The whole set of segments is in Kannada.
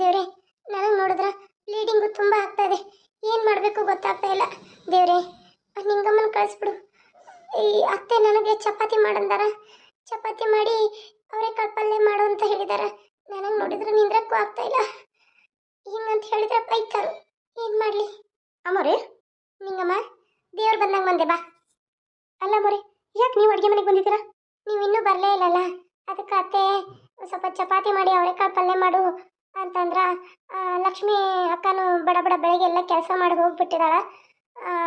ದೇವ್ರೆ, ನನಗೆ ನೋಡಿದ್ರ ಬ್ಲೀಡಿಂಗು ತುಂಬ ಆಗ್ತಾ ಇದೆ. ಏನು ಮಾಡಬೇಕು ಗೊತ್ತಾಗ್ತಾ ಇಲ್ಲ. ದೇವ್ರೆ ನಿಂಗಮ್ಮನ ಕಳಿಸ್ಬಿಡು. ಈ ಅತ್ತೆ ನನಗೆ ಚಪಾತಿ ಮಾಡಂದಾರ. ಚಪಾತಿ ಮಾಡಿ ಅವರೇ ಪಲ್ಯ ಮಾಡು ಅಂತ ಹೇಳಿದಾರ. ನನಗೆ ನೋಡಿದ್ರೆ ನಿಂದ್ರಕ್ಕೂ ಆಗ್ತಾ ಇಲ್ಲ. ಹಿಂಗಂತ ಹೇಳಿದ್ರೆ ಬೈತಾರು. ಏನು ಮಾಡಲಿ? ಅಮ್ಮರೇ ನಿಂಗಮ್ಮ, ದೇವ್ರು ಬಂದಂಗೆ ಬಂದೆ ಬಾ. ಅಲ್ಲ ಮೊರೆ, ಯಾಕೆ ನೀವು ಅಡುಗೆ ಮನೆಗೆ ಬಂದಿದ್ದೀರಾ? ನೀವು ಇನ್ನೂ ಬರಲೇ ಇಲ್ಲಲ್ಲ. ಅದಕ್ಕೆ ಅತ್ತೆ ಸ್ವಲ್ಪ ಚಪಾತಿ ಮಾಡಿ ಅವರೆಕಾಳು ಪಲ್ಯ ಮಾಡು. ಅಂತಂದ್ರ ಲಕ್ಷ್ಮಿ ಅಕ್ಕನು ಬಡ ಬಡ ಬೆಳಗ್ಗೆ ಎಲ್ಲ ಕೆಲಸ ಮಾಡಿ ಹೋಗ್ಬಿಟ್ಟಿದಾಳ.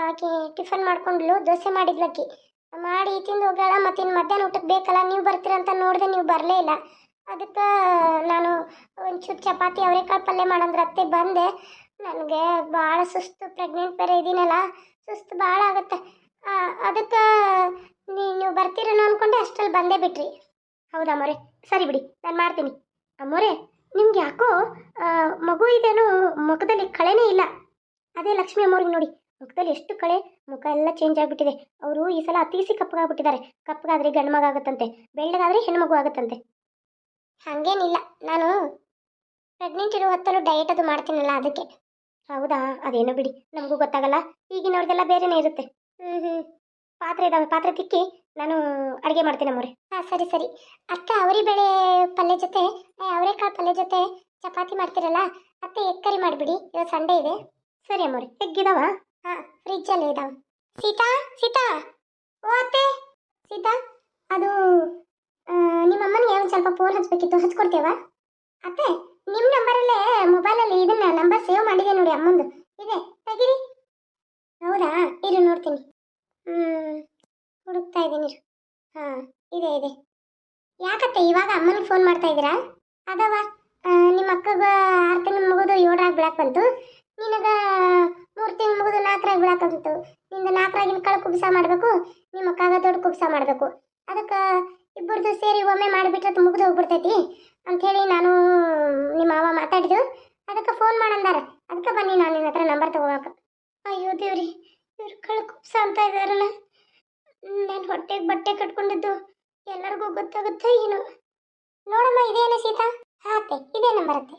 ಆಕೆ ಟಿಫನ್ ಮಾಡ್ಕೊಂಡ್ಲು, ದೋಸೆ ಮಾಡಿದ್ಲಕ್ಕಿ ಮಾಡಿ ತಿಂದು ಹೋಗ್ಯಾಳ ಮತ್ತೆ ಇನ್ನು ಮಧ್ಯಾಹ್ನ ಊಟಕ್ಕೆ ಬೇಕಲ್ಲ, ನೀವು ಬರ್ತೀರಂತ ನೋಡಿದೆ ನೀವು ಬರಲೇ ಇಲ್ಲ. ಅದಕ್ಕೆ ನಾನು ಒಂಚೂರು ಚಪಾತಿ ಅವರೆಕಾಳು ಪಲ್ಯ ಮಾಡಂದ್ರೆ ಅತ್ತೆ ಬಂದೆ. ನನಗೆ ಭಾಳ ಸುಸ್ತು ಪ್ರೆಗ್ನೆಂಟ್ ಬೇರೆ ಇದ್ದೀನಲ್ಲ ಸುಸ್ತು ಭಾಳ ಆಗುತ್ತೆ. ಅದಕ್ಕೆ ನೀವು ಬರ್ತೀರೇನೋ ಅಂದ್ಕೊಂಡೆ ಅಷ್ಟರಲ್ಲಿ ಬಂದೇ ಬಿಟ್ರಿ. ಹೌದಾ ಮೊರೆ? ಸರಿ ಬಿಡಿ, ನಾನು ಮಾಡ್ತೀನಿ. ಅಮ್ಮೋರೆ ನಿಮ್ಗೆ ಯಾಕೋ ಮಗು ಇದೇನೋ ಮುಖದಲ್ಲಿ ಕಳೆನೇ ಇಲ್ಲ. ಅದೇ ಲಕ್ಷ್ಮಿ ಅಮ್ಮವ್ರಿಗೆ ನೋಡಿ, ಮುಖದಲ್ಲಿ ಎಷ್ಟು ಕಳೆ, ಮುಖ ಎಲ್ಲ ಚೇಂಜ್ ಆಗಿಬಿಟ್ಟಿದೆ. ಅವರು ಈ ಸಲ ಅತೀಸಿ ಕಪ್ಪಗಾಗ್ಬಿಟ್ಟಿದ್ದಾರೆ ಕಪ್ಪಗಾದ್ರೆ ಗಂಡು ಮಗ ಆಗುತ್ತಂತೆ ಬೆಳ್ಳಗಾದ್ರೆ ಹೆಣ್ಮಗು ಆಗುತ್ತಂತೆ. ಹಾಗೇನಿಲ್ಲ, ನಾನು ಪ್ರೆಗ್ನೆಂಟ್ ಇರೋ ಹೊತ್ತಲ್ಲೂ ಡಯಟ್ ಅದು ಮಾಡ್ತೀನಲ್ಲ ಅದಕ್ಕೆ. ಹೌದಾ? ಅದೇನೋ ಬಿಡಿ, ನಮಗೂ ಗೊತ್ತಾಗಲ್ಲ. ಈಗಿನವ್ರಿಗೆಲ್ಲ ಬೇರೆನೇ ಇರುತ್ತೆ. ಹ್ಞೂ ಹ್ಞೂ ಪಾತ್ರೆ ಇದಾವೆ, ಪಾತ್ರೆ ತಿಕ್ಕಿ ನಾನು ಅಡುಗೆ ಮಾಡ್ತೀನಿ ಅಮ್ಮವ್ರೆ ಹಾಂ ಸರಿ ಸರಿ. ಅಕ್ಕ ಅವರಿ ಬೇಳೆ ಪಲ್ಯ ಜೊತೆ ಅವರೆಕಾಳು ಪಲ್ಯ ಜೊತೆ ಚಪಾತಿ ಮಾಡ್ತಿರಲ್ಲ ಅತ್ತೆ ಎಗ್ ಕರಿ ಮಾಡಿಬಿಡಿ. ಇವತ್ತು ಸಂಡೇ ಇದೆ. ಸರಿ ಅಮ್ಮವ್ರೆ ಎಗ್ಗಿದಾವ ಹಾಂ ಫ್ರಿಜ್ಜಲ್ಲೇ ಇದಾವ. ಸೀತಾ ಸೀತಾ ಓ ಅತ್ತೆ ಸೀತಾ ಅದು ನಿಮ್ಮ ಅಮ್ಮನಿಗೆ ಒಂದು ಸ್ವಲ್ಪ ಫೋನ್ ಹಚ್ಬೇಕಿತ್ತು ಹಚ್ಕೊಡ್ತೇವಾ? ಅತ್ತೆ ನಿಮ್ಮ ನಂಬರಲ್ಲೇ ಮೊಬೈಲಲ್ಲಿ ಇದನ್ನ ನಂಬರ್ ಸೇವ್ ಮಾಡಿದೆ ನೋಡಿ ಅಮ್ಮಂದು. ಇದೆ ತೆಗಿರಿ. ಹೌದಾ? ಇರು ನೋಡ್ತೀನಿ. ಹ್ಞೂ ಹುಡುಕ್ತಾ ಇದ್ದೀನಿ. ಹಾಂ, ಇದೆ ಇದೆ. ಯಾಕತ್ತೆ ಇವಾಗ ಅಮ್ಮನಿಗೆ ಫೋನ್ ಮಾಡ್ತಾ ಇದ್ದೀರಾ? ಅದವ? ನಿಮ್ಮ ಅಕ್ಕಗೆ ಆರು ತಿಂಗಳು ಮುಗಿದು ಏಳರಾಗ ಬಿಡಕ್ಕೆ ಬಂತು. ನಿನಗ ಮೂರು ತಿಂಗಳು ಮುಗಿದು ನಾಲ್ಕರಾಗ ಬಿಡಕ್ಕೆ ಬಂತು. ನಿಂದ ನಾಲ್ಕರಾಗಿನ ಕಳ ಕುಬ್ಸ ಮಾಡಬೇಕು, ನಿಮ್ಮ ಅಕ್ಕಾಗ ದೊಡ್ಡ ಕುಬ್ಸ ಮಾಡಬೇಕು. ಅದಕ್ಕೆ ಇಬ್ಬರದು ಸೇರಿ ಒಮ್ಮೆ ಮಾಡಿಬಿಟ್ರೆ ಮುಗಿದು ಹೋಗ್ಬಿಡ್ತೈತಿ ಅಂಥೇಳಿ ನಾನು ನಿಮ್ಮ ಅವ ಮಾತಾಡಿದ್ದು. ಅದಕ್ಕೆ ಫೋನ್ ಮಾಡಂದಾರ ಅದಕ್ಕೆ ಬನ್ನಿ ನಾನು ನಿನ್ನ ಹತ್ರ ನಂಬರ್ ತಗೋಬೇಕು ಅಯ್ಯೋ ದೇವ್ರಿ, ಇವ್ರು ಕಳ ಕುಬ್ಸ ಅಂತ ಇದಾರಲ್ಲ. ನಾನು ಹೊಟ್ಟೆಗೆ ಬಟ್ಟೆ ಕಟ್ಕೊಂಡಿದ್ದು. ಎಲ್ಲರಿಗೂ ಗೊತ್ತಾಗುತ್ತೋ ಏನು. ನೋಡಮ್ಮ, ಇದೇನ ಸೀತಾ? ಹಾತೆ ಇದೇನ ಬರುತ್ತೆ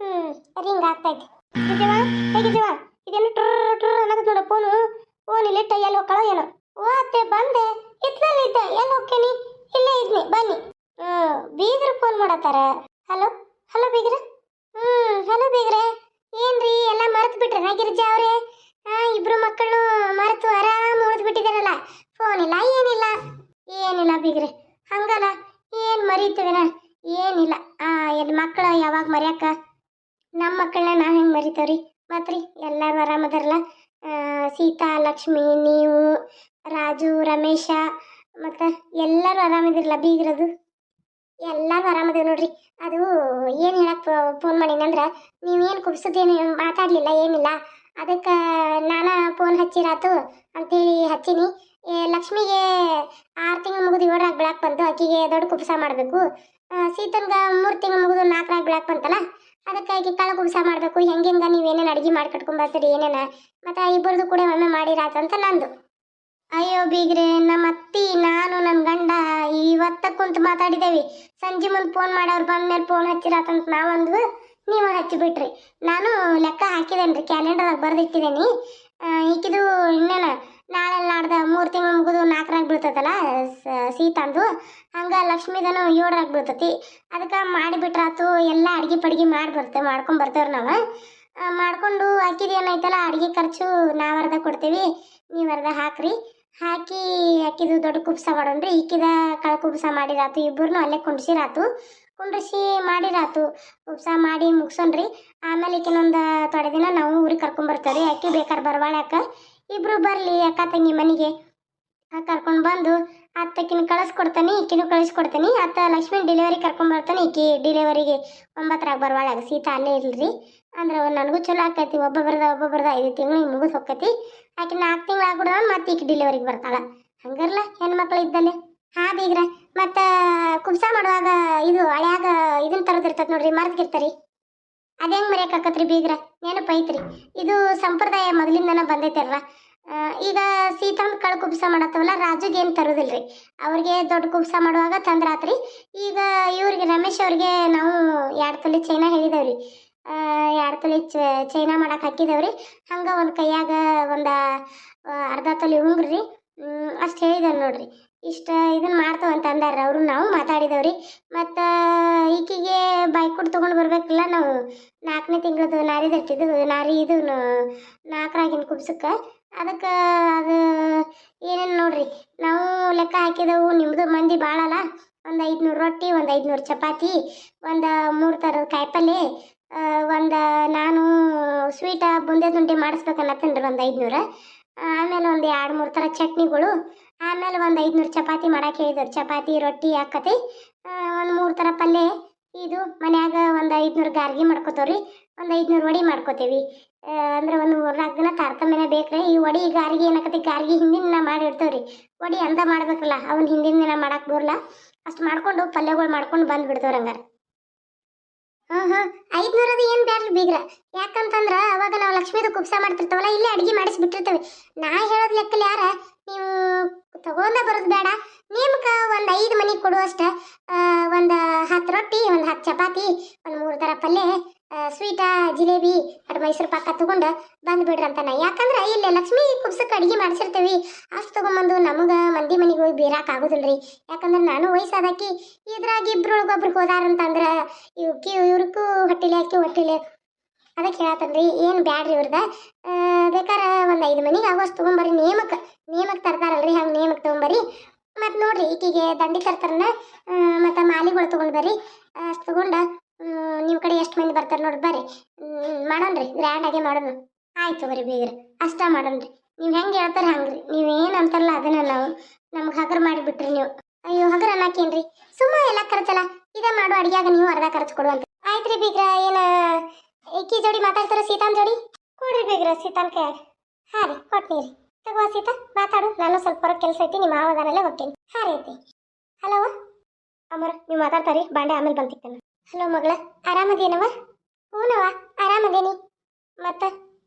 ಹ್ಮ್ ರಿಂಗ್ ಆಗ್ತೈತೆ ಹೇಗಿದ್ದೀವ ಹೇಗಿದ್ದೀವ? ಇದೇನು ಟ್ರ ಟ್ರ ಅನ್ನೋದು ನೋಡು, ಫೋನು. ಫೋನ್ ಇಲ್ಲಿ ಎಲ್ಲಿ ಹೋಗ್ಕೊಳ್ಳೋ ಏನೋ. ಓ, ಅತ್ತೆ, ಬಂದೆ. ಇತ್ತಲ್ಲಿ ಇದ್ದೆ. ಎಲ್ಲಿ ಹೋಗ್ತೀನಿ? ಇಲ್ಲೇ ಇದ್ನಿ. ಬನ್ನಿ. ಹ್ಮ್, ಬೀಗ್ರು ಫೋನ್ ಮಾಡತ್ತಾರ. ಹಲೋ ಹಲೋ ಬೀಗ್ರ? ಹ್ಮ್ ಹಲೋ ಬೀಗ್ರೆ. ಏನ್ರಿ, ಎಲ್ಲ ಮರೆತು ಬಿಟ್ರೆ ಗಿರಿಜಾ ಅವ್ರೆ? ಇಬ್ರು ಮಕ್ಕಳು ಮರೆತು ಆರಾಮ ಉಳಿದು ಬಿಟ್ಟಿದಾರಲ್ಲ ಫೋನ್ ಇಲ್ಲ, ಏನಿಲ್ಲ. ಏನಿಲ್ಲ ಬಿಗ್ರೆ, ಹಂಗಲ್ಲ. ಏನ್ ಮರೀತೀವಿನ ಏನಿಲ್ಲ. ಆ ಎಲ್ಲಿ ಮಕ್ಕಳು ಯಾವಾಗ ಮರ್ಯಾಕ? ನಮ್ಮ ಮಕ್ಕಳನ್ನ ನಾವು ಹೆಂಗೆ ಮರಿತೇವ್ರಿ? ಮತ್ರಿ, ಎಲ್ಲರೂ ಆರಾಮದಾರಲ್ಲ? ಸೀತಾ, ಲಕ್ಷ್ಮಿ, ನೀವು, ರಾಜು, ರಮೇಶ, ಮತ್ತು ಎಲ್ಲರೂ ಆರಾಮದಿರಲ್ಲ ಬೀಗ್ರದು? ಎಲ್ಲರೂ ಆರಾಮದೇವ್ ನೋಡ್ರಿ. ಅದು ಏನು ಹೇಳಕ್ಕೆ ಫೋನ್ ಮಾಡೀನಂದ್ರೆ ನೀವೇನು ಕುಬ್ಸದೇನು ಮಾತಾಡಲಿಲ್ಲ, ಏನಿಲ್ಲ. ಅದಕ್ಕೆ ನಾನು ಫೋನ್ ಹಚ್ಚಿರಾತು ಅಂತೇಳಿ ಹಚ್ಚೀನಿ. ಲಕ್ಷ್ಮಿಗೆ ಆರು ತಿಂಗಳು ಮುಗಿದು ಏಳರಾಗ ಬ್ಲಾಕ್ ಬಂತು. ಆಕಿಗೆ ದೊಡ್ಡ ಕುಬ್ಸ ಮಾಡಬೇಕು. ಸೀತನ್ಗೆ ಮೂರು ತಿಂಗಳು ಮುಗಿದು ನಾಲ್ಕರಾಗ ಬ್ಲಾಕ್ ಬಂತಲ್ಲ? ಅದಕ್ಕೆ ಆಕೆ ಕಾಳು ಕುಬ್ಸ ಮಾಡಬೇಕು. ಹೆಂಗೆಂಗೆ ನೀವೇನೇನು ಅಡುಗೆ ಮಾಡಿ ಕಟ್ಕೊಂಬರ್ತೀರಿ, ಏನೇನು? ಮತ್ತು ಇಬ್ಬರದು ಕೂಡ ಒಮ್ಮೆ ಮಾಡಿರಾತಂತ ನಂದು. ಅಯ್ಯೋ ಬೀಗ್ರೆ, ನಮ್ಮ ಅತ್ತಿ, ನಾನು ನನ್ನ ಗಂಡ ಇವತ್ತ ಕುಂತು ಮಾತಾಡಿದ್ದೇವೆ ಸಂಜೆ ಮುಂದೆ ಫೋನ್ ಮಾಡೋರು ಬಂದ ಮೇಲೆ ಫೋನ್ ಹಚ್ಚಿರಾತಂತ ನಾವೊಂದು ನೀವು ಹಚ್ಚಿಬಿಟ್ರಿ. ನಾನು ಲೆಕ್ಕ ಹಾಕಿದೇನೆ ರೀ ಕ್ಯಾಲೆಂಡರ್ದಾಗ ಬರೆದಿಟ್ಟಿದ್ದೀನಿ ಈಕಿದು ಇನ್ನೇನು ನಾಳೆ ನಾಡ್ದ ಮೂರು ತಿಂಗಳು ಮುಗಿದು ನಾಲ್ಕರಾಗ ಬೀಳ್ತದಲ್ಲ ಸೀತಾಂದು, ಹಂಗೆ ಲಕ್ಷ್ಮೀದನು ಏಳರಾಗ ಬೀಳ್ತೈತಿ. ಅದಕ್ಕೆ ಮಾಡಿಬಿಟ್ರಾತು ಎಲ್ಲ ಅಡುಗೆ ಪಡ್ಗೆ ಮಾಡಿ ಬರ್ತೇವೆ ಮಾಡ್ಕೊಂಡು ಬರ್ತೇವ್ರಿ ನಾವು. ಮಾಡಿಕೊಂಡು ಅಕ್ಕಿದು ಏನೈತಲ್ಲ, ಅಡುಗೆ ಖರ್ಚು ನಾವು ಅರ್ಧ ಕೊಡ್ತೀವಿ, ನೀವು ಅರ್ಧ ಹಾಕ್ರಿ. ಹಾಕಿ ಅಕ್ಕಿದು ದೊಡ್ಡ ಕುಬ್ಸ ಮಾಡೋಣ್ರಿ. ಈಕಿದ ಕಳ ಕುಬ್ಸ ಮಾಡಿರಾತು ಇಬ್ಬರನ್ನೂ ಅಲ್ಲೇ ಕುಂಡ್ಸಿರಾತು. ಕುಂಡ್ರಿಸಿ ಮಾಡಿರಾತು. ಉಪ್ಸ ಮಾಡಿ ಮುಗ್ಸೋಣ್ರಿ. ಆಮೇಲೆ ಈಕಿನೊಂದು ತೊಡೆ ದಿನ ನಾವು ಊರಿಗೆ ಕರ್ಕೊಂಬರ್ತೇವ್ರಿ ಅಕ್ಕಿ ಬೇಕಾದ್ರೆ ಬರವಾಳ್ಯಾಕ. ಇಬ್ರು ಬರಲಿ ಅಕ್ಕ ತಂಗಿ ಮನೆಗೆ. ಕರ್ಕೊಂಡು ಬಂದು ಅತ್ತಕಿನ ಕಳಿಸ್ಕೊಡ್ತಾನೆ ಈಕಿನೂ ಕಳಿಸ್ಕೊಡ್ತೀನಿ ಅತ್ತ ಲಕ್ಷ್ಮಿ ಡೆಲಿವರಿ ಕರ್ಕೊಂಬರ್ತಾನೆ ಈಕಿ ಡೆಲಿವರಿಗೆ ಒಂಬತ್ತರಾಗ ಬರವಾಳಾಗ ಸೀತಾ ಅಲ್ಲೇ ಇಲ್ರಿ. ಅಂದ್ರೆ ನನಗೂ ಚಲೋ ಆಕೈತಿ. ಒಬ್ಬ ಬರ್ದ ಒಬ್ಬ ಬರ್ದ ಐದು ತಿಂಗಳು ಮುಗಿಸ್ ಹೋಕೈತಿ ಆಕೆ ನಾಲ್ಕು ತಿಂಗಳು ಆಗ್ಬಿಡ್ದ ಮತ್ತೆ ಈಕಿ ಡೆಲಿವರಿಗೆ ಬರ್ತಾಳ. ಹಂಗಾರಲ್ಲ ಹೆಣ್ಮಕ್ಳು ಇದ್ದಲ್ಲೇ. ಹಾ ಬೀಗ್ರ ಮತ್ತ ಕುಬ್ಸ ಮಾಡುವಾಗ ಇದು ಹಳ್ಯಾಗ ಇದನ್ನ ತರದಿರ್ತದ ನೋಡ್ರಿ ಮರ್ದಿರ್ತಾರಿ ಅದೇಂಗ್ ಮರೆಯಕ್ಕಾಕತ್ರಿ ಬೀಗ್ರ ನೆನಪೈತ್ರಿ ಇದು ಸಂಪ್ರದಾಯ ಮೊದಲಿಂದನ ಬಂದೈತಲ್ರ ಆ, ಈಗ ಸೀತಾಂಬ ಕಳ್ ಕುಬ್ಸ ಮಾಡತ್ತವಲ್ಲ ರಾಜುಗೆ ಏನು ತರೋದಿಲ್ರಿ. ಅವ್ರಿಗೆ ದೊಡ್ಡ ಕುಬ್ಸ ಮಾಡುವಾಗ ತಂದ್ರಾತ್ರಿ. ಈಗ ಇವ್ರಿಗೆ ರಮೇಶ್ ಅವ್ರಿಗೆ ನಾವು ಎರಡು ತೊಲೆ ಚೈನಾ ಹೇಳಿದೇವ್ರಿ. ಎರಡು ತೊಲೆ ಚೈನಾ ಮಾಡಕ್ಕೆ ಹಾಕಿದೇವ್ರಿ. ಹಂಗೆ ಒಂದು ಕೈಯಾಗ ಒಂದು ಅರ್ಧ ತೊಲೆ ಉಂಗ್ರಿ. ಅಷ್ಟು ಹೇಳಿದಾರೆ ನೋಡ್ರಿ. ಇಷ್ಟ ಇದನ್ನ ಮಾಡ್ತಾವ ಅಂತ ಅಂದಾರ ಅವರು, ನಾವು ಮಾತಾಡಿದವ್ರಿ. ಮತ್ತು ಈಕಿಗೆ ಬೈಕ್ ಕೊಟ್ಟು ತೊಗೊಂಡು ಬರ್ಬೇಕಲ್ಲ ನಾವು. ನಾಲ್ಕನೇ ತಿಂಗಳದು ನಾರಿ ದಟ್ಟಿದ್ದು, ನಾರಿ ಇದು ನಾಲ್ಕರಾಗಿನ ಕುಬ್ಸಕ್ಕೆ. ಅದಕ್ಕೆ ಅದು ಏನೇನು ನೋಡ್ರಿ, ನಾವು ಲೆಕ್ಕ ಹಾಕಿದವು ನಿಮ್ಮದು ಮಂದಿ ಭಾಳಲ್ಲ ಒಂದು ಐದುನೂರು ರೊಟ್ಟಿ, ಒಂದು ಐದುನೂರು ಚಪಾತಿ, ಒಂದು ಮೂರು ಥರದ ಕಾಯಿಪಲ್ಲೆ ಒಂದು ನಾನು ಸ್ವೀಟ ಬುಂದೆ ತುಂಡಿ ಮಾಡಿಸ್ಬೇಕನ್ನತ್ತೇನ್ರಿ ಒಂದು ಐದುನೂರು. ಆಮೇಲೆ ಒಂದು ಎರಡು ಮೂರು ಥರ ಚಟ್ನಿಗಳು. ಆಮೇಲೆ ಒಂದು ಐದುನೂರು ಚಪಾತಿ ಮಾಡೋಕೆ ಹೇಳಿದ್ರು. ಚಪಾತಿ, ರೊಟ್ಟಿ ಹಾಕತಿ ಒಂದು ಮೂರು ಥರ ಪಲ್ಯ. ಇದು ಮನ್ಯಾಗ ಒಂದು ಐದುನೂರು ಗಾರ್ಗಿ ಮಾಡ್ಕೋತಾವ್ರಿ. ಒಂದು ಐದುನೂರು ವಡಿ ಮಾಡ್ಕೋತೀವಿ. ಅಂದ್ರೆ ಒಂದು ಮೂರ್ನಾಲ್ಕು ದಿನ ತಾರತಮ್ಯನೇ ಬೇಕ್ರಿ. ಈ ವಡಿ ಗಾರ್ಗಿ ಏನಾಕತಿ? ಗಾರ್ಗಿ ಹಿಂದಿನ ದಿನ ಮಾಡಿ ರೀ ವಡಿ ಅಂದ ಮಾಡ್ಬೇಕಲ್ಲ, ಅವ್ನು ಹಿಂದಿನ ದಿನ ಮಾಡೋಕೆ ಬರಲ್ಲ ಅಷ್ಟು ಮಾಡ್ಕೊಂಡು ಪಲ್ಯಗಳು ಮಾಡ್ಕೊಂಡು ಬಂದು ಬಿಡ್ತೇವ್ರಿ ಹಂಗಾರೆ. ಹಾಂ ಹಾಂ ಐದುನೂರದು ಏನು ಬ್ಯಾಡ್ರಿ ಬೀಗ್ರ? ಯಾಕಂತಂದ್ರ ಅವಾಗ ನಾವು ಲಕ್ಷ್ಮೀದು ಕುಪ್ಸ ಮಾಡ್ತಿರ್ತವಲ್ಲ, ಇಲ್ಲೇ ಅಡಿಗೆ ಮಾಡಿಸ್ಬಿಟ್ಟಿರ್ತೇವೆ. ನಾ ಹೇಳೋದ್ ಲೆಕ್ಕಲ್ಲಿ ಯಾರ? ನೀವು ತಗೊಂಡ ಬರೋದು ಬೇಡ ನೇಮಕ ಒಂದು ಐದು ಮನಿ ಕೊಡುವಷ್ಟ ಒಂದು ಹತ್ತು ರೊಟ್ಟಿ, ಒಂದು ಹತ್ತು ಚಪಾತಿ, ಒಂದು ಮೂರು ಥರ ಪಲ್ಯ ಸ್ವೀಟ ಜಿಲೇಬಿ ಮೈಸೂರು ಪಾಕ ತಗೊಂಡು ಬಂದು ಬಿಡ್ರಿ ಅಂತಾನ. ಯಾಕಂದ್ರೆ ಇಲ್ಲಿ ಲಕ್ಷ್ಮೀ ಕುಬ್ಸಕ್ಕೆ ಅಡಿಗೆ ಮಾಡಿಸಿರ್ತೀವಿ. ಅಷ್ಟು ತಗೊಂಬಂದು ನಮಗೆ ಮಂದಿ ಮನೆಗೆ ಹೋಗಿ ಬೀರಾಕ್ ಆಗೋದಿಲ್ರಿ. ಯಾಕಂದ್ರೆ ನಾನು ವಯಸ್ಸಾದಾಕಿ ಇದ್ರಾಗ ಇಬ್ರೊಳಗೊಬ್ರು ಹೋದಾರಂತಂದ್ರೆ ಇವಕ್ಕೆ ಇವ್ರಿಗೂ ಹೊಟ್ಟಿಲೆ ಹಾಕಿ ಹೊಟ್ಟಿಲೆ ಅದಕ್ಕೆ ಹೇಳತ್ತನ್ರಿ ಏನು ಬ್ಯಾಡ್ರಿ ಇವ್ರದ. ಬೇಕಾರೆ ಒಂದು ಐದು ಮನಿಗೆ ಆಗೋಷ್ಟು ತೊಗೊಂಬರ್ರಿ. ನೇಮಕ್ಕೆ ನೇಮಕ್ಕೆ ತರ್ತಾರಲ್ರಿ ಹಂಗೆ ನೇಮಕ್ಕೆ ತೊಗೊಂಬರ್ರಿ. ಮತ್ತು ನೋಡ್ರಿ ಈಕಿಗೆ ದಂಡಿ ತರ್ತಾರನ ಮತ್ತು ಮಾಲಿಗಳು ತೊಗೊಂಡು ಬರ್ರಿ. ಅಷ್ಟು ತೊಗೊಂಡು ನಿಮ್ಮ ಕಡೆ ಎಷ್ಟು ಮಂದಿ ಬರ್ತಾರೆ ನೋಡಿ ಬರ್ರಿ. ಮಾಡೋಣ್ರಿ ಗ್ರ್ಯಾಂಡಾಗೆ ಮಾಡೋಣ. ಆಯ್ತು ಬರ್ರಿ ಬೀಗ್ರಿ, ಅಷ್ಟ ಮಾಡೋಣ್ರಿ ನೀವು ಹೆಂಗೆ ಹೇಳ್ತಾರೆ ಹಂಗ್ರಿ. ನೀವೇನು ಅಂತಾರಲ್ಲ ಅದನ್ನ ನಾವು ನಮ್ಗೆ ಹಗರ್ ಮಾಡಿಬಿಟ್ರಿ ನೀವು. ಅಯ್ಯೋ, ಹಗರ್ ಅನ್ನಾಕೇನ್ರಿ ಸುಮ್ಮ ಎಲ್ಲ ಖರ್ಚಲ್ಲ ಇದೇ ಮಾಡೋ ಅಡಿಗೆಯಾಗ ನೀವು ಅರ್ಧ ಖರ್ಚು ಕೊಡುವಂತ ಆಯ್ತ್ರಿ ಬೀಗ್ರ, ಏನ ಈಕಿ ಜೋಡಿ ಮಾತಾಡ್ತಾರ ಸೀತಾನ್ ಜೋಡಿ? ಕೊಡ್ರಿ ಬೀಗ್ರ, ಸೀತಾನ್ ಕೈಯಾಗ. ಹಾ ರೀ, ಕೊಟ್ನಿ ರೀ. ತಗೋ ಸೀತಾ, ಮಾತಾಡು, ನಾನು ಸ್ವಲ್ಪ ಹೊರಗೆ ಕೆಲಸ ಐತಿ, ನಿಮ್ಮ ಮಾವದಾನಲ್ಲೇ ಹೋಗ್ತೀನಿ. ಹಾ ರೀ ಐತಿ ಹಲೋ, ಅಮರ, ನೀವು ಮಾತಾಡ್ತಾರಿ, ಬಾಂಡೆ ಆಮೇಲೆ ಬಂತಿತ್ತೇನೆ ಹಲೋ ಮಗಳ ಆರಾಮದೇನವ ಹೂನವ ಆರಾಮದೇನಿ. ಮತ್ತ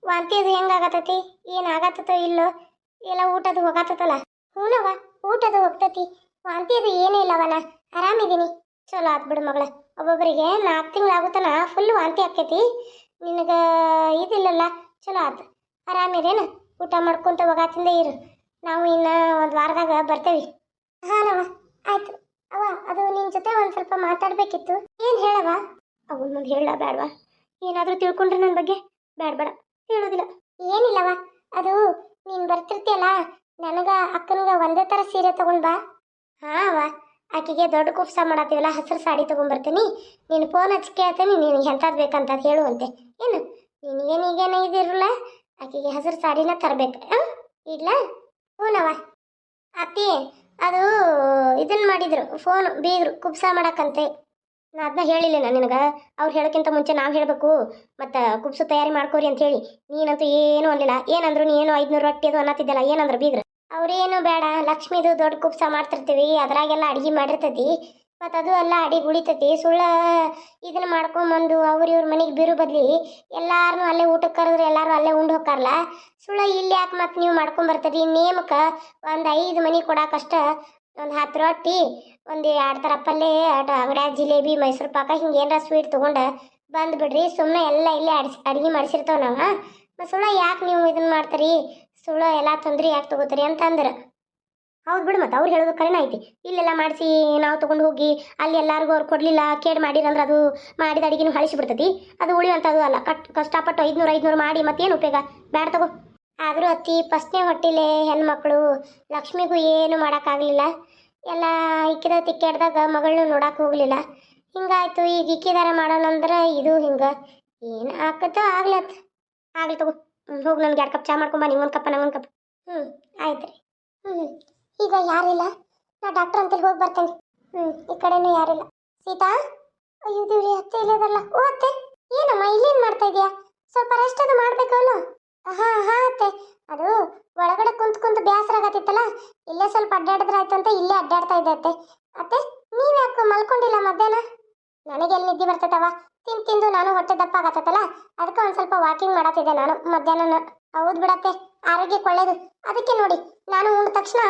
ವಾಂತಿ ಅದು ಹೆಂಗಾಗತ್ತೈತಿ ಏನು ಆಗತ್ತೋ ಇಲ್ಲೋ? ಎಲ್ಲ ಊಟದು ಹೋಗತ್ತಲ್ಲ? ಹೂನವ ಊಟದು ಹೋಗ್ತತಿ. ವಾಂತಿ ಅದು ಏನೂ ಇಲ್ಲವನ? ಆರಾಮಿದ್ದೀನಿ ಚಲೋ ಆತ್ ಬಿಡು ಮಗಳ. ಒಬ್ಬೊಬ್ಬರಿಗೆ ನಾಲ್ಕು ತಿಂಗಳಾಗುತ್ತನ ಫುಲ್ ವಾಂತಿ ಆಕೈತಿ ನಿನಗೆ ಇದಿಲ್ಲಲ್ಲ, ಚಲೋ ಆತು. ಆರಾಮಿರೇನು? ಊಟ ಮಾಡ್ಕೊಂತ ಹೋಗಾತಿಂದ ಇರು. ನಾವು ಇನ್ನು ಒಂದು ವಾರದಾಗ ಬರ್ತೇವೆ. ಹಾನವ ಆಯ್ತು. ಅವ ಅದು ನಿನ್ನ ಜೊತೆ ಒಂದು ಸ್ವಲ್ಪ ಮಾತಾಡಬೇಕಿತ್ತು. ಏನು ಹೇಳವ ಅವನ ಮುಂದೆ ಹೇಳ ಬೇಡವಾ ಏನಾದರೂ ತಿಳ್ಕೊಂಡ್ರೆ ನನ್ನ ಬಗ್ಗೆ ಬೇಡ ಬೇಡ ಹೇಳೋದಿಲ್ಲ. ಏನಿಲ್ಲವ ಅದು ನೀನು ಬರ್ತಿರ್ತೀಯಲ್ಲ, ನನಗ ಅಕ್ಕನಿಗೆ ಒಂದೇ ಥರ ಸೀರೆ ಬಾ. ಹಾಂ ಅವ ಆಕೆಗೆ ದೊಡ್ಡ ಕುಪ್ಸ ಮಾಡತ್ತೀವಲ್ಲ, ಹಸಿರು ಸಾಡಿ ತಗೊಂಡ್ಬರ್ತೀನಿ ನೀನು ಫೋನ್ ಹಚ್ಚಿ ಕೇಳ್ತೀನಿ ನಿನಗೆ ಎಂಥದ್ದು ಬೇಕಂತ ಅದ್ ಹೇಳುವಂತೆ. ಏನು? ನಿನಗೇನು ಈಗೇನ ಇದಿರಲ್ಲ ಆಕೆಗೆ ಹಸಿರು ಸಾಡಿನ ತರಬೇಕು. ಹಾಂ ಇಡ್ಲ? ಹ್ಞೂನವ ಅತ್ತಿ ಅದು ಇದನ್ನ ಮಾಡಿದ್ರು ಫೋನ್ ಬೀಗ್ರು, ಕುಬ್ಸ ಮಾಡಕಂತೆ ನಾ ಅದನ್ನ ಹೇಳಿಲ್ಲ ನಾನು ನಿನಗೆ. ಅವ್ರು ಹೇಳೋಕ್ಕಿಂತ ಮುಂಚೆ ನಾವು ಹೇಳಬೇಕು. ಮತ್ತು ಕುಬ್ಸು ತಯಾರಿ ಮಾಡ್ಕೋರಿ ಅಂತ ಹೇಳಿ. ನೀನಂತೂ ಏನೂ ಅಲ್ಲಿಲ್ಲ ಏನಂದ್ರು ನೀನು ಐದ್ನೂರು ಐದುನೂರು ರೊಟ್ಟಿ ಅದು ಅನ್ನತ್ತಿದ್ದಲ್ಲ, ಏನಂದ್ರು ಬೀಗ್ರು. ಅವ್ರೇನು ಬೇಡ, ಲಕ್ಷ್ಮೀದು ದೊಡ್ಡ ಕುಬ್ಸ ಮಾಡ್ತಿರ್ತೀವಿ, ಅದ್ರಾಗೆಲ್ಲ ಅಡಿಗೆ ಮಾಡಿರ್ತೈತಿ. ಮತ್ತು ಅದು ಎಲ್ಲ ಅಡಿಗೆ ಉಳಿತೈತಿ ಸುಳ್ಳ ಇದನ್ನ ಮಾಡ್ಕೊಂಬಂದು ಅವ್ರ ಇವ್ರ ಮನೆಗೆ ಬೀರು ಬದ್ಲಿ ಎಲ್ಲಾರನು ಅಲ್ಲೇ ಊಟಕ್ಕೆ ಕರೆದ್ರೆ ಎಲ್ಲರೂ ಅಲ್ಲೇ ಉಂಡು ಹೋಕ್ಕಾರಲ್ಲ ಸುಳ್ಳ ಇಲ್ಲಿ ಯಾಕೆ ಮತ್ತೆ ನೀವು ಮಾಡ್ಕೊಂಬರ್ತೀರಿ ನೇಮಕ್ಕೆ ಒಂದು ಐದು ಮನೆ ಕೊಡಕ್ಕಷ್ಟ ಒಂದು ಹತ್ತು ರೊಟ್ಟಿ, ಒಂದು ಎರಡು ಥರ ಪಲ್ಯ ಅಂಗಡ್ಯಾಗ ಜಿಲೇಬಿ, ಮೈಸೂರು ಪಾಕ ಹಿಂಗೆ ಏನಾರ ಸ್ವೀಟ್ ತೊಗೊಂಡು ಬಂದು ಬಿಡ್ರಿ. ಸುಮ್ಮನೆ ಎಲ್ಲ ಇಲ್ಲೇ ಅಡ್ಸಿ, ಅಡಿಗೆ ಮಾಡಿಸಿರ್ತೇವೆ ನಾವು ಮತ್ತು ಸುಳ್ಳ ಯಾಕೆ ನೀವು ಇದನ್ನ ಮಾಡ್ತೀರಿ? ಸುಳ್ಳ ಎಲ್ಲ ತೊಂದರೆ ಯಾಕೆ ತಗೋತೀರಿ ಅಂತ ಅಂದ್ರೆ ಹೌದು ಬಿಡು ಮತ್ತೆ ಅವ್ರು ಹೇಳೋದು ಕರೆನ ಐತಿ. ಇಲ್ಲೆಲ್ಲ ಮಾಡಿಸಿ ನಾವು ತೊಗೊಂಡು ಹೋಗಿ ಅಲ್ಲಿ ಎಲ್ಲರಿಗೂ ಅವ್ರು ಕೊಡಲಿಲ್ಲ, ಕೇಡ್ ಮಾಡಿರಂದ್ರೆ ಅದು ಮಾಡಿದ ಅಡಿಗೆನು ಹಳಿಸಿ ಬಿಡ್ತೈತಿ. ಅದು ಉಳಿಯುವಂಥದ್ದು ಅಲ್ಲ. ಕಟ್ ಕಷ್ಟಪಟ್ಟು ಐದುನೂರು ಐದುನೂರು ಮಾಡಿ ಮತ್ತೇನು ಉಪಯೋಗ? ಬ್ಯಾಡ ತಗೋ. ಆದರೂ ಅತ್ತಿ ಫಸ್ಟ್ನೇ ಹೊಟ್ಟಿಲೆ ಹೆಣ್ಮಕ್ಳು, ಲಕ್ಷ್ಮಿಗೂ ಏನು ಮಾಡೋಕ್ಕಾಗಲಿಲ್ಲ. ಎಲ್ಲ ಇಕ್ಕಿದ ತಿಕ್ಕಾಡ್ದಾಗ ಮಗಳನ್ನೂ ನೋಡಕ್ಕೆ ಹೋಗಲಿಲ್ಲ. ಹಿಂಗಾಯ್ತು, ಈಗ ಇಕ್ಕಿದಾರ ಮಾಡೋಣಂದ್ರೆ ಇದು ಹಿಂಗೆ. ಏನು ಆಕತ್ತೋ ಆಗ್ಲತ್ತ ಆಗಲಿ ತಗೋ. ಹೋಗಿ ನನ್ಗೆ ಎರಡು ಕಪ್ ಚಾ ಮಾಡ್ಕೊಂಬ ನಿಂಗೊಂದು ಕಪ್ಪ ನಂಗೊಂದು ಕಪ್. ಹ್ಞೂ ಆಯ್ತು ರೀ ಹ್ಞೂ ಈಗ ಯಾರಿಲ್ಲ ನಾ ಡಾಕ್ಟರ್ ಅಂತಲ್ಲಿ ಹೋಗಿ ಬರ್ತೇನೆ. ಹ್ಞೂ ಈ ಕಡೆನೂ ಯಾರಿಲ್ಲ ಸೀತಾ? ಅಯ್ಯೋ ದೇವ್ರಿ, ಅತ್ತೆ ಇಲ್ಲದಲ್ಲ ಓ, ಅತ್ತೆ! ಏನಮ್ಮ, ಇಲ್ಲೇನು ಮಾಡ್ತಾ ಇದೀಯಾ? ಸ್ವಲ್ಪ ರೆಸ್ಟ್ ಅದು ಮಾಡ್ಬೇಕಲ್ಲ ಹಾ ಹಾ ಅತ್ತೆ. ಅದು ಒಳಗಡೆ ಕುಂತ್ ಕುಂತ್ ಬೇಸರ ಆಗತ್ತಿತ್ತಲ್ಲ? ಇಲ್ಲೇ ಸ್ವಲ್ಪ ಅಡ್ಡಾಡಿದ್ರೆ ಆಯ್ತು ಅಂತ ಇಲ್ಲೇ ಅಡ್ಡಾಡ್ತಾ ಇದ್ದೆ ಅತ್ತೆ. ಅತ್ತೆ ನೀವ್ ಯಾಕೆ ಮಲ್ಕೊಂಡಿಲ್ಲ ಮಧ್ಯಾಹ್ನ? ನನಗೆ ಎಲ್ಲಿ ನಿದ್ದೆ ಬರ್ತೈತವ ತಿಂದು ತಿಂದು ನಾನು ಹೊಟ್ಟೆ ದಪ್ಪ ಆಗತ್ತಲ್ಲ? ಅದಕ್ಕೆ ಒಂದು ಸ್ವಲ್ಪ ವಾಕಿಂಗ್ ಮಾಡತ್ತಿದ್ದೆ ನಾನು ಮಧ್ಯಾಹ್ನ ಹೌದು ಬಿಡತ್ತೆ. ಆರೋಗ್ಯಕ್ಕೆ ಒಳ್ಳೇದು. ಅದಕ್ಕೆ ನೋಡಿ. ನಾನು ಉಂಡ ತಕ್ಷಣ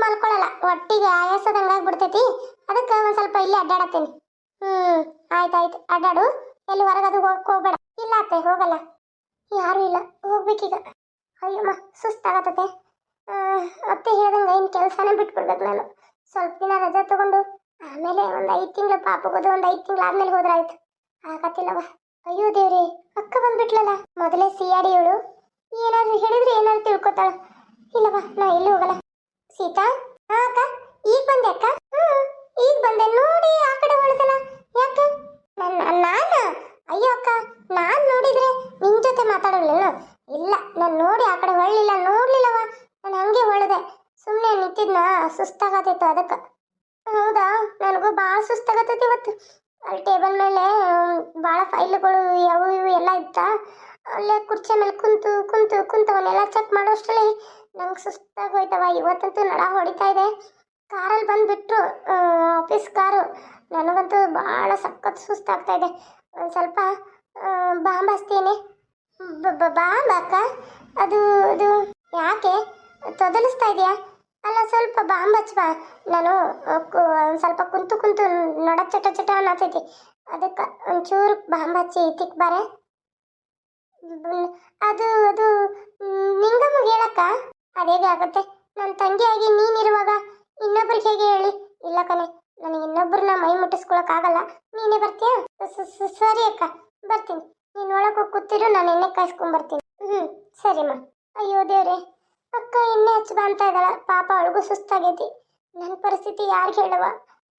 ಮಲ್ಕೊಳ್ಳಲ್ಲ ಒಟ್ಟಿಗೆ ಆಯಾಸದಂಗೆ ಆಗ್ಬಿಡ್ತೈತಿ. ಅದಕ್ಕೆ ಒಂದು ಸ್ವಲ್ಪ ಇಲ್ಲಿ ಅಡ್ಡಾಡತ್ತೀನಿ. ಹ್ಞೂ ಆಯ್ತಾಯ್ತು. ಅಡ್ಡಾಡು. ಎಲ್ಲಿ ಹೊರಗದು ಹೋಗಕ್ಕೆ ಇಲ್ಲ ಅತ್ತೆ, ಹೋಗಲ್ಲ. ಯಾರು ಇಲ್ಲ. ಹೋಗ್ಬೇಕೀಗ. ಅಯ್ಯಮ್ಮ ಸುಸ್ತಾಗತ್ತೆ ಅತ್ತೆ ಹೇಳ್ದಂಗೆ ಇನ್ನು ಕೆಲಸನೇ ಬಿಟ್ಬಿಡ್ಬೇಕು ನಾನು. ಸ್ವಲ್ಪ ದಿನ ರಜೆ ತಗೊಂಡು ಆಮೇಲೆ ಒಂದು ಐದು ತಿಂಗಳು ಪಾಪಗೋದು ಒಂದು ಐದು ತಿಂಗಳು ಆದ್ಮೇಲೆ ಹೋದ್ರಾಯ್ತು. ಆಗತ್ತಿಲ್ಲವ ಅಯ್ಯೋ ದೇವ್ರಿ, ಅಕ್ಕ ಬಂದ್ಬಿಟ್ಲಲ್ಲ. ಮೊದಲೇ ಸಿಯಾಡಿ ಇವಳು ಏನಾದ್ರು ಹೇಳಿದ್ರೆ ಏನಾದ್ರು ತಿಳ್ಕೊತಾಳ. ಇಲ್ಲವ ನಾ ಎಲ್ಲೂ ಹೋಗಲ್ಲ. ಸೀತಾ ಹಾ ಅಕ್ಕ, ಈಗ ಬಂದೆ ಅಕ್ಕ. ಹ್ಮ್, ಈಗ ಬಂದೆ. ನೋಡಿ, ಆ ಕಡೆ ಹೊಳ್ದಲ್ಲ ಯಾಕೆ? ನನ್ನ ನಾನು ಅಯ್ಯೋ ಅಕ್ಕ, ನಾನು ನೋಡಿದ್ರೆ ನಿನ್ ಜೊತೆ ಮಾತಾಡಲಿಲ್ಲ ಇಲ್ಲ, ನಾನು ನೋಡಿ ಆ ಕಡೆ ಹೊಳ್ಳಿಲ್ಲ ನೋಡ್ಲಿಲ್ಲವ. ನಾನು ಹಂಗೆ ಹೊಳ್ದೆ ಸುಮ್ಮನೆ ನಿಂತಿದ್ನ ಸುಸ್ತಾಗತ್ತಿತ್ತು ಅದಕ್ಕೆ. ಹೌದಾ? ನನಗೂ ಭಾಳ ಸುಸ್ತಾಗತ್ತೈತಿ ಇವತ್ತು. ಅಲ್ಲಿ ಟೇಬಲ್ ಮೇಲೆ ಭಾಳ ಫೈಲ್ಗಳು ಅವು ಇವು ಎಲ್ಲ ಇತ್ತ? ಅಲ್ಲೇ ಕುರ್ಚಿ ಮೇಲೆ ಕುಂತು ಕುಂತು ಕುಂತು ಅವನ್ನೆಲ್ಲ ಚೆಕ್ ಮಾಡೋಷ್ಟರಲ್ಲಿ ನಂಗೆ ಸುಸ್ತಾಗಿ ಹೋಯ್ತವ. ಇವತ್ತಂತೂ ನಡ ಹೊಡಿತಾ ಇದೆ. ಕಾರಲ್ಲಿ ಬಂದುಬಿಟ್ರು ಆಫೀಸ್ ಕಾರು. ನನಗಂತೂ ಭಾಳ ಸಖತ್ ಸುಸ್ತಾಗ್ತಾ ಇದೆ. ಒಂದು ಸ್ವಲ್ಪ ಬಾಂಬಸ್ತೀನಿ ಬಾಂಬಾಕ ಅದು ಅದು ಯಾಕೆ? ತೊದಲಿಸ್ತಾ ಇದೆಯಾ? ಅಲ್ಲ, ಸ್ವಲ್ಪ ಬಾಂಬ್ ಹಚ್ಬಾ. ನಾನು ಸ್ವಲ್ಪ ಕುಂತು ಕುಂತು ನಡ, ಚಟ ಚಟ ಅನ್ನತೈತಿ. ಅದಕ್ಕೆ ಒಂಚೂರು ಬಾಂಬ್ ಹಚ್ಚಿ ತಿಕ್ ಬಾರೆ ಬನ್- ಅದು ಅದು ನಿಂಗಮ್ಮಗೆ ಹೇಳಕ್ಕ? ಅದೇಗೆ ಆಗುತ್ತೆ? ನನ್ನ ತಂಗಿಯಾಗಿ ನೀನಿರುವಾಗ ಇನ್ನೊಬ್ರಿಗೆ ಹೇಗೆ ಹೇಳಿ? ಇಲ್ಲ ಕಣೆ, ನನಗೆ ಇನ್ನೊಬ್ಬರನ್ನ ಮೈ ಮುಟ್ಟಿಸ್ಕೊಳಕ್ಕಾಗಲ್ಲ ನೀನೇ ಬರ್ತೀಯಾ? ಸರಿ ಅಕ್ಕ, ಬರ್ತೀನಿ. ನೀನು ಒಳಗೆ ಕೂತಿರು, ನಾನು ಎಣ್ಣೆ ಕಾಯಿಸ್ಕೊಂಡ್ ಬರ್ತೀನಿ. ಹ್ಞೂ ಸರಿಮ್ಮ ಅಯ್ಯೋ ದೇವ್ರೆ, ಅಕ್ಕ ಎಣ್ಣೆ ಹಚ್ಚ ಅಂತ ಇದ್ದಾಳ. ಪಾಪ ಅವಳಿಗೂ ಸುಸ್ತಾಗೈತಿ. ನನ್ನ ಪರಿಸ್ಥಿತಿ ಯಾರಿಗೆ ಹೇಳುವ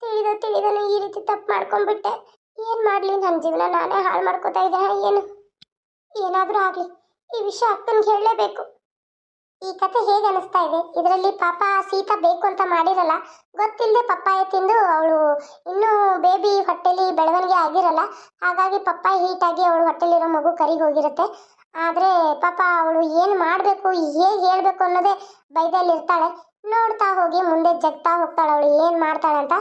ತಿಳಿದ ತಿಳಿದನು ಈ ರೀತಿ ತಪ್ಪು ಮಾಡ್ಕೊಂಡ್ಬಿಟ್ಟೆ. ಏನು ಮಾಡಲಿ? ನನ್ನ ಜೀವನ ನಾನೇ ಹಾಳು ಮಾಡ್ಕೋತಾ ಇದ್ದೆ ಏನು? ಏನಾದರೂ ಆಗಲಿ, ಈ ವಿಷಯ ಅಕ್ಕನಿಗೆ ಹೇಳಲೇಬೇಕು. ಈ ಕತೆ ಹೇಗೆ ಅನಿಸ್ತಾ ಇದೆ? ಇದರಲ್ಲಿ ಪಾಪ ಸೀತಾ ಬೇಕು ಅಂತ ಮಾಡಿರಲ್ಲ ಗೊತ್ತಿಲ್ಲದೆ ಪಪ್ಪಾಯ ತಿಂದು ಅವಳು ಇನ್ನೂ ಬೇಬಿ ಹೊಟ್ಟೆಲಿ ಬೆಳವಣಿಗೆ ಆಗಿರಲ್ಲ, ಹಾಗಾಗಿ ಪಪ್ಪಾಯ ಹೀಟಾಗಿ ಅವಳು ಹೊಟ್ಟೆಲಿರೋ ಮಗು ಕರಿಗೆ ಹೋಗಿರುತ್ತೆ. ಆದರೆ ಪಾಪ ಅವಳು ಏನು ಮಾಡಬೇಕು, ಹೇಗೆ ಹೇಳಬೇಕು ಅನ್ನೋದೇ ಬೈದಲ್ಲಿ ಇರ್ತಾಳೆ. ನೋಡ್ತಾ ಹೋಗಿ, ಮುಂದೆ ಜಗ್ತಾ ಹೋಗ್ತಾಳೆ ಅವಳು, ಏನು ಮಾಡ್ತಾಳೆ ಅಂತ.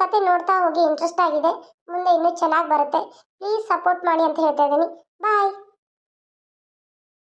ಕತೆ ನೋಡ್ತಾ ಹೋಗಿ ಇಂಟ್ರೆಸ್ಟ್ ಆಗಿದೆ. ಮುಂದೆ ಇನ್ನೂ ಚೆನ್ನಾಗಿ ಬರುತ್ತೆ. ಪ್ಲೀಸ್ ಸಪೋರ್ಟ್ ಮಾಡಿ ಅಂತ ಹೇಳ್ತಾ ಇದ್ದೀನಿ. ಬಾಯ್